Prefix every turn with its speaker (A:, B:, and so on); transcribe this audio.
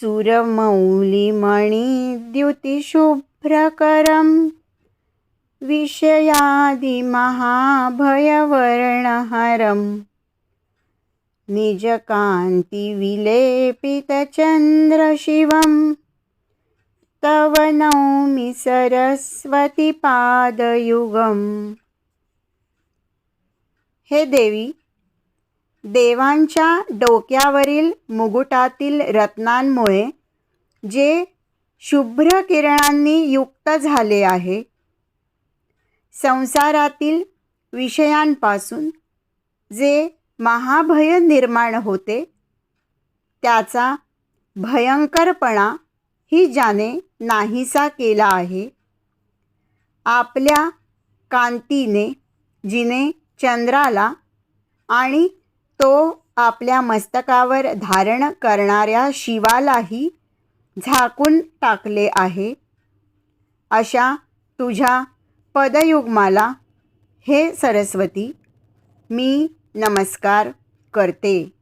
A: सुरमौलिमणिद्युतिशुभ्रकरं विषयादिमहाभयवर्णहरं निजकान्तिविलेपितचन्द्रशिवं तव नौमि सरस्वतीपादयुगम्। हे देवी देवांच्या डोक्यावरील मुकुटातील रत्नांमुळे जे शुभ्र किरणांनी युक्त झाले आहे संसारातील विषयांपासून जे महाभय निर्माण होते त्याचा भयंकरपणा ही ज्याने नाहीसा केला आहे आपल्या कांतीने जिने चंद्राला आणि तो आपल्या मस्तकावर धारण करणाऱ्या शिवालाही झाकून टाकले आहे. अशा तुझ्या पदयुग्माला हे सरस्वती मी नमस्कार करते.